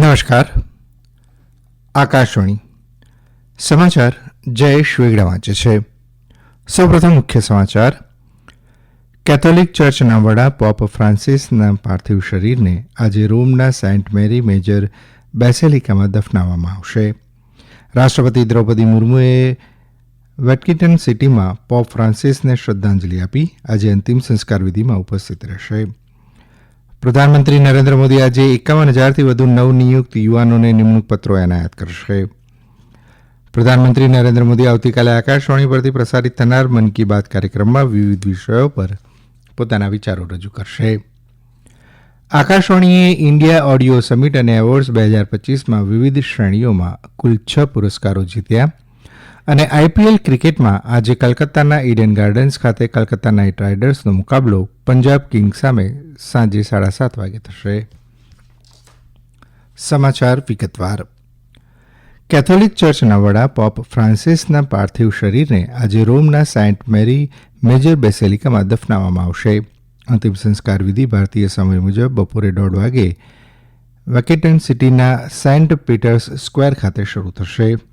નમસ્કાર. આકાશવાણી. સમાચાર જયેશ વેગડા વાંચે છે. સૌપ્રથમ મુખ્ય સમાચાર. કેથોલિક ચર્ચના વડા પોપ ફ્રાન્સિસના પાર્થિવ શરીરને આજે રોમના સેન્ટ મેરી મેજર બેસેલિકામાં દફનાવવામાં આવશે. રાષ્ટ્રપતિ દ્રૌપદી મુર્મુએ વેટકિટન સિટીમાં પોપ ફ્રાન્સિસને શ્રદ્ધાંજલિ આપી આજે અંતિમ સંસ્કાર વિધિમાં ઉપસ્થિત રહેશે. પ્રધાનમંત્રી નરેન્દ્ર મોદી આજે એકાવન હજારથી વધુ નવનિયુક્ત યુવાનોને નિમણૂક પત્રો એનાયત કરશે. પ્રધાનમંત્રી નરેન્દ્ર મોદી આવતીકાલે આકાશવાણી પરથી પ્રસારિત થનાર મન કી બાત કાર્યક્રમમાં વિવિધ વિષયો પર પોતાના વિચારો રજૂ કરશે. આકાશવાણીએ ઇન્ડિયા ઓડિયો સમિટ અને એવોર્ડ્સ બે હજાર પચીસમાં વિવિધ શ્રેણીઓમાં કુલ છ પુરસ્કારો જીત્યા. અને આઈપીએલ ક્રિકેટમાં આજે કલકત્તાના ઇડન ગાર્ડન્સ ખાતે કલકત્તા નાઇટ રાઇડર્સનો મુકાબલો પંજાબ કિંગ્સ સામે સાંજે સાડા સાત વાગે થશે. સમાચાર વિગતવાર. કેથોલિક ચર્ચના વડા પોપ ફ્રાન્સિસના પાર્થિવ શરીરને આજે રોમના સેન્ટ મેરી મેજર બેસેલિકામાં દફનાવવામાં આવશે. અંતિમ સંસ્કાર વિધિ ભારતીય સમય મુજબ બપોરે દોઢ વાગે વેકેટન સિટીના સેન્ટ પીટર્સ સ્ક્વેર ખાતે શરૂ થશે.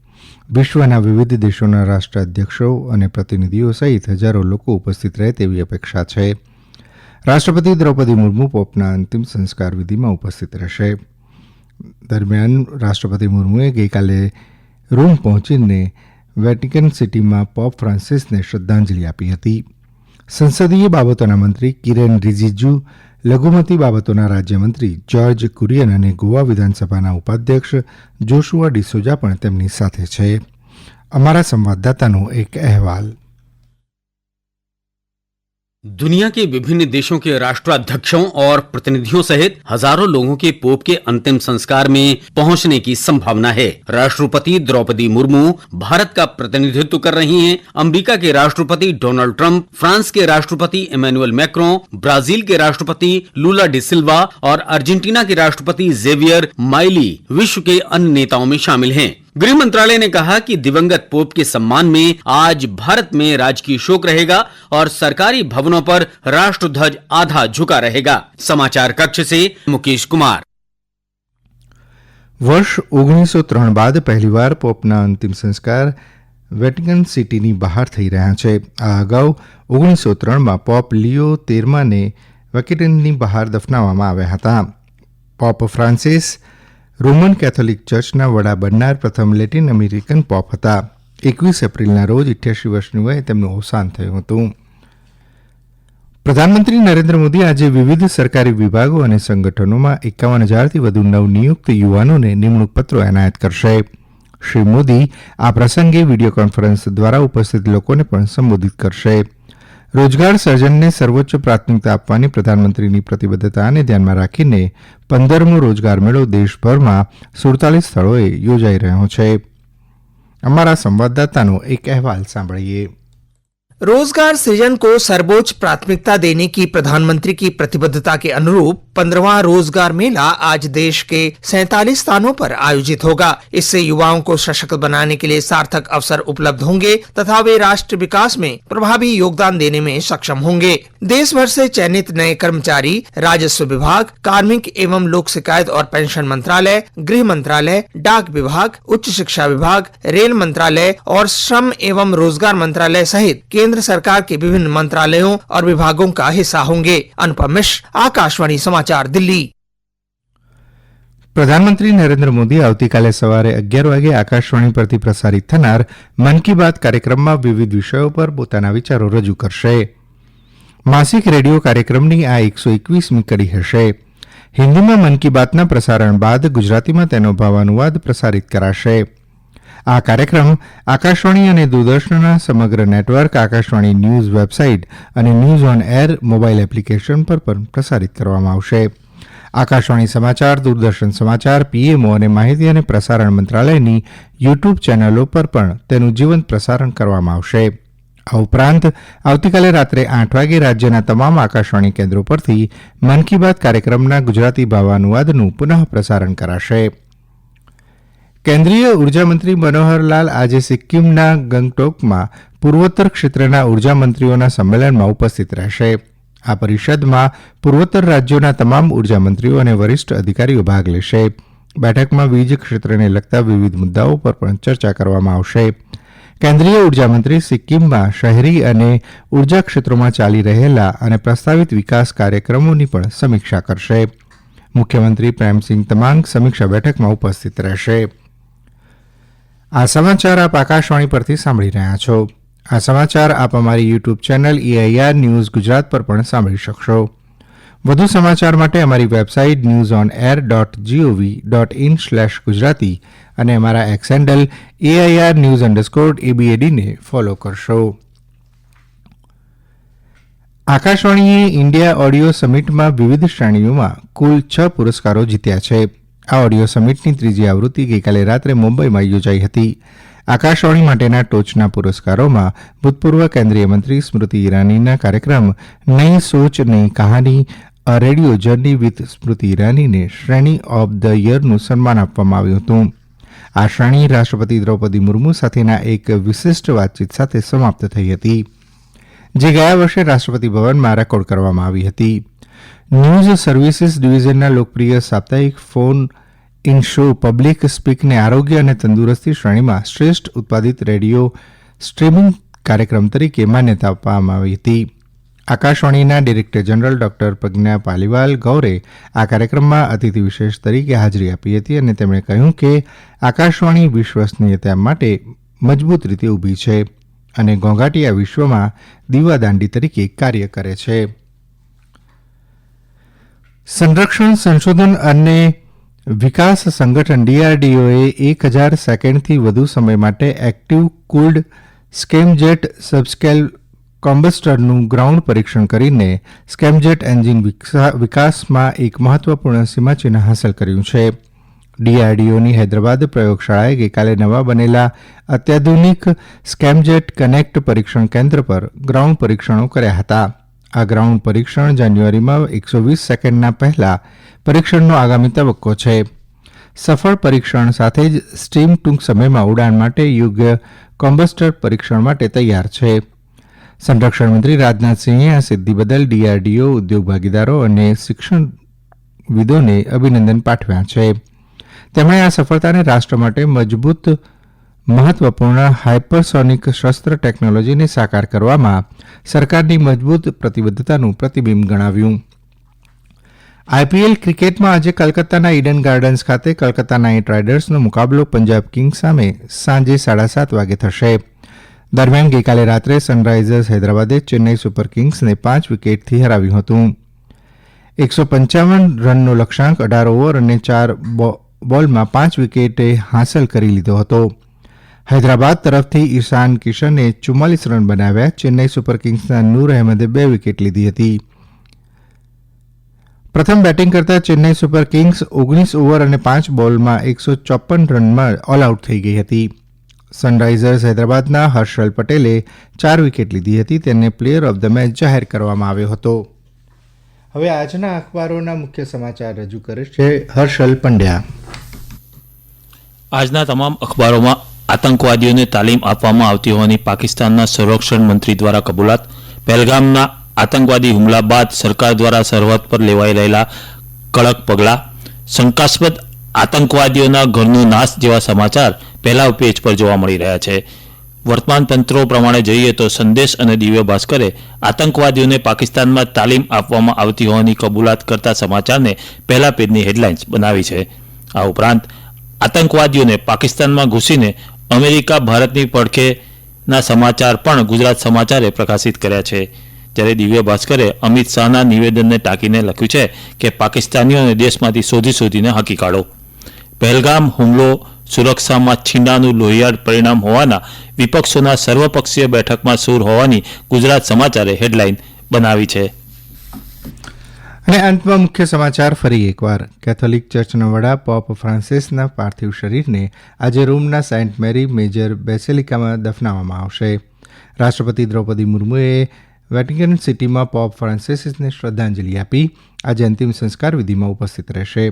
વિશ્વના વિવિધ દેશોના રાષ્ટ્રાધ્યક્ષો અને પ્રતિનિધિઓ સહિત હજારો લોકો ઉપસ્થિત રહે તેવી અપેક્ષા છે. રાષ્ટ્રપતિ દ્રૌપદી મુર્મુ પોપના અંતિમ સંસ્કાર વિધિમાં ઉપસ્થિત રહેશે. દરમિયાન રાષ્ટ્રપતિ મુર્મુએ ગઈકાલે રોમ પહોંચીને વેટિકન સિટીમાં પોપ ફ્રાન્સિસને શ્રદ્ધાંજલિ આપી હતી. સંસદીય બાબતોના મંત્રી કિરેન રિજિજુ લઘુમતી બાબતોના રાજ્યમંત્રી જ્યોર્જ કુરિયન અને ગોવા વિધાનસભાના ઉપાધ્યક્ષ જોશુઆ ડિસોજા પણ તેમની સાથે છે. અમારા સંવાદદાતાનો એક અહેવાલ. दुनिया के विभिन्न देशों के राष्ट्राध्यक्षों और प्रतिनिधियों सहित हज़ारों लोगों के पोप के अंतिम संस्कार में पहुँचने की संभावना है। राष्ट्रपति द्रौपदी मुर्मू भारत का प्रतिनिधित्व कर रही हैं। अमेरिका के राष्ट्रपति डोनाल्ड ट्रंप, फ्रांस के राष्ट्रपति इमैनुअल मैक्रो, ब्राज़ील के राष्ट्रपति लूला डि सिल्वा और अर्जेंटीना के राष्ट्रपति जेवियर माइली विश्व के अन्य नेताओं में शामिल हैं। गृह मंत्रालय ने कहा कि दिवंगत पोप के सम्मान में आज भारत में राजकीय शोक रहेगा और सरकारी भवनों पर राष्ट्र ध्वज आधा झुका रहेगा समाचार कक्ष से मुकेश कुमार વર્ષ ઓગણીસો ત્રણ બાદ પહેલીવાર પોપના અંતિમ સંસ્કાર વેટિકન સિટીની બહાર થઈ રહ્યા છે આ અગાઉ ઓગણીસો ત્રણમાં પોપ લિયો તેરમાને વેકેટનની બહાર દફનાવવામાં આવ્યા હતા પોપ ફ્રાન્સિસ રોમન કેથોલિક ચર્ચના વડા બનનાર પ્રથમ લેટિન અમેરિકન પોપ હતા. એકવીસ એપ્રિલના રોજ ઇઠ્યાસી વર્ષની વયે તેમનું અવસાન થયું હતું. પ્રધાનમંત્રી નરેન્દ્ર મોદી આજે વિવિધ સરકારી વિભાગો અને સંગઠનોમાં એકાવન હજારથી વધુ નવનિયુક્ત યુવાનોને નિમણૂક પત્રો એનાયત કરશે. શ્રી મોદી આ પ્રસંગે વીડિયો કોન્ફરન્સ દ્વારા ઉપસ્થિત લોકોને પણ સંબોધિત કરશે. રોજગાર સર્જનને સર્વોચ્ચ પ્રાથમિકતા આપવાની પ્રધાનમંત્રીની પ્રતિબદ્ધતાને ધ્યાનમાં રાખીને પંદરમો રોજગાર મેળો દેશભરમાં સુડતાલીસ સ્થળોએ યોજાઈ રહ્યો છે. અમારા સંવાદદાતાનો એક અહેવાલ સાંભળીએ. रोज़गार सृजन को सर्वोच्च प्राथमिकता देने की प्रधानमंत्री की प्रतिबद्धता के अनुरूप पंद्रहवा रोज़गार मेला आज देश के सैतालीस स्थानों पर आयोजित होगा। इससे युवाओं को सशक्त बनाने के लिए सार्थक अवसर उपलब्ध होंगे तथा वे राष्ट्र विकास में प्रभावी योगदान देने में सक्षम होंगे। देश भर से चयनित नए कर्मचारी, राजस्व विभाग, कार्मिक एवं लोक शिकायत और पेंशन मंत्रालय, गृह मंत्रालय, डाक विभाग, उच्च शिक्षा विभाग, रेल मंत्रालय और श्रम एवं रोज़गार मंत्रालय सहित केंद्र सरकार के विभिन्न मंत्रालयों और विभागों का हिस्सा होंगे अनुपम मिश्र आकाशवाणी समाचार दिल्ली પ્રધાનમંત્રી નરેન્દ્ર મોદી આવતીકાલે સવારે અગિયાર વાગે આકાશવાણી પરથી પ્રસારિત થનાર મન કી બાત કાર્યક્રમમાં વિવિધ વિષયો પર પોતાના વિચારો રજૂ કરશે માસિક રેડિયો કાર્યક્રમની આ એકસો એકવીસમી કડી હશે હિન્દીમાં મન કી બાતના પ્રસારણ બાદ ગુજરાતીમાં તેનો ભાવાનુવાદ પ્રસારિત કરાશે આ કાર્યક્રમ આકાશવાણી અને દૂરદર્શનના સમગ્ર નેટવર્ક, આકાશવાણી ન્યૂઝ વેબસાઇટ અને news on air mobile application પર પણ પ્રસારિત કરવામાં આવશે. આકાશવાણી સમાચાર, દૂરદર્શન સમાચાર, પીએમઓ અને માહિતી અને પ્રસારણ મંત્રાલયની યુટ્યુબ ચેનલો પર પણ તેનું જીવંત પ્રસારણ કરવામાં આવશે. આ ઉપરાંત, આવતીકાલે રાત્રે આઠ વાગે રાજ્યના તમામ આકાશવાણી કેન્દ્રો પરથી મન કી બાત કાર્યક્રમના ગુજરાતી ભાવાનુવાદનું પુનઃ પ્રસારણ કરાશે. કેન્દ્રીય ઉર્જામંત્રી મનોહરલાલ આજે સિક્કિમના ગંગટોકમાં પૂર્વોત્તર ક્ષેત્રના ઉર્જામંત્રીઓના સંમેલનમાં ઉપસ્થિત રહેશે. આ પરિષદમાં પૂર્વોત્તર રાજ્યોના તમામ ઉર્જામંત્રીઓ અને વરિષ્ઠ અધિકારીઓ ભાગ લેશે. બેઠકમાં વીજ ક્ષેત્રને લગતા વિવિધ મુદ્દાઓ પર પણ ચર્ચા કરવામાં આવશે. કેન્દ્રીય ઉર્જામંત્રી સિક્કિમમાં શહેરી અને ઊર્જા ક્ષેત્રોમાં ચાલી રહેલા અને પ્રસ્તાવિત વિકાસ કાર્યક્રમોની પણ સમીક્ષા કરશે. મુખ્યમંત્રી પ્રેમસિંહ તમાંગ સમીક્ષા બેઠકમાં ઉપસ્થિત રહેશે. આ સમાચાર આપ આકાશવાણી પરથી સાંભળી રહ્યા છો. આ સમાચાર આપ અમારી YouTube channel AIR news Gujarat પર પણ સાંભળી શકશો. વધુ સમાચાર માટે અમારી website news on air dot GOV dot in slash Gujarati અને અમારા X handle AIR news underscore એબીએડીને follow કરશો. આકાશવાણીએ ઇન્ડિયા ઓડિયો સમિટમાં વિવિધ શ્રેણીઓમાં કુલ છ પુરસ્કારો જીત્યા છે. આ ઓડિયો સમિટની ત્રીજી આવૃત્તિ ગઈકાલે રાત્રે મુંબઈમાં યોજાઈ હતી. આકાશવાણી માટેના ટોચના પુરસ્કારોમાં ભૂતપૂર્વ કેન્દ્રીય મંત્રી સ્મૃતિ ઇરાનીના કાર્યક્રમ નઈ સોચ નઈ કહાની, a radio journey with Smriti ઇરાનીને શ્રેણી ઓફ ધ યરનું સન્માન આપવામાં આવ્યું હતું. આ શ્રેણી રાષ્ટ્રપતિ દ્રૌપદી મુર્મુ સાથેના એક વિશિષ્ટ વાતચીત સાથે સમાપ્ત થઈ હતી, જે ગયા વર્ષે રાષ્ટ્રપતિ ભવનમાં રેકોર્ડ કરવામાં આવી હતી. ન્યૂઝ સર્વિસીસ ડિવિઝનના લોકપ્રિય સાપ્તાહિક ફોન ઇન શો પબ્લિક સ્પીકને આરોગ્ય અને તંદુરસ્તી શ્રેણીમાં શ્રેષ્ઠ ઉત્પાદિત રેડિયો સ્ટ્રીમિંગ કાર્યક્રમ તરીકે માન્યતા આપવામાં આવી હતી. આકાશવાણીના director general doctor Pragya Paliwal ગૌરે આ કાર્યક્રમમાં અતિથિ વિશેષ તરીકે હાજરી આપી હતી અને તેમણે કહ્યું કે આકાશવાણી વિશ્વસનીયતા માટે મજબૂત રીતે ઊભી છે અને ઘોંઘાટીયા વિશ્વમાં દીવાદાંડી તરીકે કાર્ય કરે છે. સંરક્ષણ, સંશોધન અને વિકાસ સંગઠન ડીઆરડીઓએ એક હજાર સેકન્ડથી વધુ સમય માટે એક્ટિવ કુલ્ડ સ્કેમજેટ સબસ્કેલ કોમ્બસ્ટરનું ગ્રાઉન્ડ પરીક્ષણ કરીને સ્કેમજેટ એન્જિન વિકસા- વિકાસમાં એક મહત્વપૂર્ણ સીમાચિહ્ન હાંસલ કર્યું છે. ડીઆરડીઓની હૈદરાબાદ પ્રયોગશાળાએ ગઈકાલે નવા બનેલા અત્યાધુનિક સ્કેમજેટ કનેક્ટ પરીક્ષણ કેન્દ્ર પર ગ્રાઉન્ડ પરીક્ષણો કર્યા હતા. આ ગ્રાઉન્ડ પરીક્ષણ જાન્યુઆરીમાં એકસો વીસ સેકન્ડના પહેલા પરીક્ષણનો આગામી તબક્કો છે. સફળ પરીક્ષણ સાથે જ સ્ટીમ ટૂંક સમયમાં ઉડાન માટે યોગ્ય કોમ્બસ્ટર પરીક્ષણ માટે તૈયાર છે. સંરક્ષણ મંત્રી રાજનાથસિંહે આ સિદ્ધિ બદલ ડીઆરડીઓ, ઉદ્યોગ ભાગીદારો અને શિક્ષણવિદોને અભિનંદન પાઠવ્યા છે. તેમણે આ સફળતાને રાષ્ટ્ર માટે મજબૂત મહત્વપૂર્ણ હાઇપરસોનિક શસ્ત્ર ટેકનોલોજીને સાકાર કરવામાં સરકારની મજબૂત પ્રતિબદ્ધતાનું પ્રતિબિંબ ગણાવ્યું. આઈપીએલ ક્રિકેટમાં આજે કલકત્તાના ઇડન ગાર્ડન્સ ખાતે કલકત્તા નાઇટ રાઇડર્સનો મુકાબલો પંજાબ કિંગ્સ સામે સાંજે સાડા સાત વાગે થશે. દરમિયાન ગઈકાલે રાત્રે સનરાઇઝર્સ હૈદરાબાદે ચેન્નઈ સુપર કિંગ્સને પાંચ વિકેટથી હરાવ્યું હતું. એકસો પંચાવન રનનો લક્ષ્યાંક, અઢાર ઓવર અને ચાર બોલમાં પાંચ વિકેટે હાંસલ કરી લીધો હતો. હૈદરાબાદ તરફથી ઈશાન કિશને યુમ્માલીસ રન બનાવ્યા. ચેન્નાઈ સુપર કિંગ્સના નૂર અહેમદે બે વિકેટ લીધી હતી. પ્રથમ બેટિંગ કરતા ચેન્નાઈ સુપર કિંગ્સ ઓગણીસ ઓવર અને પાંચ બોલમાં એકસો ચોપન રનમાં ઓલ આઉટ થઈ ગઈ હતી. સનરાઇઝર્સ હૈદરાબાદના હર્ષલ પટેલે ચાર વિકેટ લીધી હતી. તેને પ્લેયર ઓફ ધ મેચ જાહેર કરવામાં આવ્યો હતો. હવે આજના અખબારોના મુખ્ય સમાચાર રજૂ કરે છે હર્ષલ પંડ્યા. આજના તમામ અખબારોમાં આતંકવાદીઓને તાલીમ આપવામાં આવતી હોવાની પાકિસ્તાનના સંરક્ષણ મંત્રી દ્વારા કબૂલાત. પહેલગામના આતંકવાદી હુમલા બાદ સરકાર દ્વારા સરહદ પર લેવાઈ રહેલા કડક પગલાં. શંકાસ્પદ આતંકવાદીઓના ઘરનો નાશ જેવા સમાચાર પહેલા પેજ પર જોવા મળી રહ્યા છે. વર્તમાન તંત્રો પ્રમાણે જોઈએ તો સંદેશ અને દિવ્ય ભાસ્કરે આતંકવાદીઓને પાકિસ્તાનમાં તાલીમ આપવામાં આવતી હોવાની કબૂલાત કરતા સમાચારને પહેલા પેજની હેડલાઇન્સ બનાવી છે. આ ઉપરાંત, આતંકવાદીઓને પાકિસ્તાનમાં ઘૂસીને અમેરિકા ભારતની પડખેના સમાચાર પણ ગુજરાત સમાચારે પ્રકાશિત કર્યા છે. ત્યારે દિવ્ય ભાસ્કરે અમિત શાહના નિવેદનને ટાંકીને લખ્યું છે કે પાકિસ્તાનીઓને દેશમાંથી શોધી શોધીને હકી કાઢો. પહેલગામ હુમલો, સુરક્ષામાં છીંડાનું લોહિયાળ પરિણામ હોવાના વિપક્ષોના સર્વપક્ષીય બેઠકમાં સૂર હોવાની ગુજરાત સમાચારે હેડલાઇન બનાવી છે. અને અંતમાં મુખ્ય સમાચાર ફરી એકવાર. કેથોલિક ચર્ચના વડા પોપ ફ્રાન્સિસના પાર્થિવ શરીરને આજે રોમના સેન્ટ મેરી મેજર બેસેલિકામાં દફનાવવામાં આવશે. રાષ્ટ્રપતિ દ્રૌપદી મુર્મુએ વેટિકન સિટીમાં પોપ ફ્રાન્સિસને શ્રદ્ધાંજલિ આપી આજે અંતિમ સંસ્કાર વિધિમાં ઉપસ્થિત રહેશે.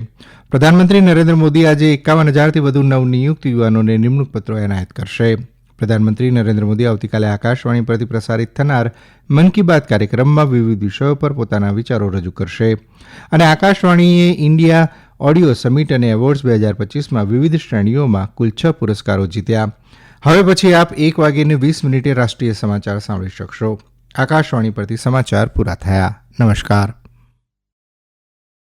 પ્રધાનમંત્રી નરેન્દ્ર મોદી આજે એકાવન હજારથી વધુ નવનિયુક્ત યુવાનોને નિમણૂક પત્રો એનાયત કરશે. પ્રધાનમંત્રી નરેન્દ્ર મોદી આવતીકાલે આકાશવાણી પરથી પ્રસારિત થનાર મન કી બાત કાર્યક્રમમાં વિવિધ વિષયો પર પોતાના વિચારો રજૂ કરશે. અને આકાશવાણીએ ઇન્ડિયા ઓડિયો સમિટ અને એવોર્ડ્સ બે હજાર પચીસમાં વિવિધ શ્રેણીઓમાં કુલ છ પુરસ્કારો જીત્યા. હવે પછી આપ એક વાગ્યે વીસ મિનિટે રાષ્ટ્રીય સમાચાર સાંભળી શકશો. આકાશવાણી પરથી સમાચાર પૂરા થયા. નમસ્કાર.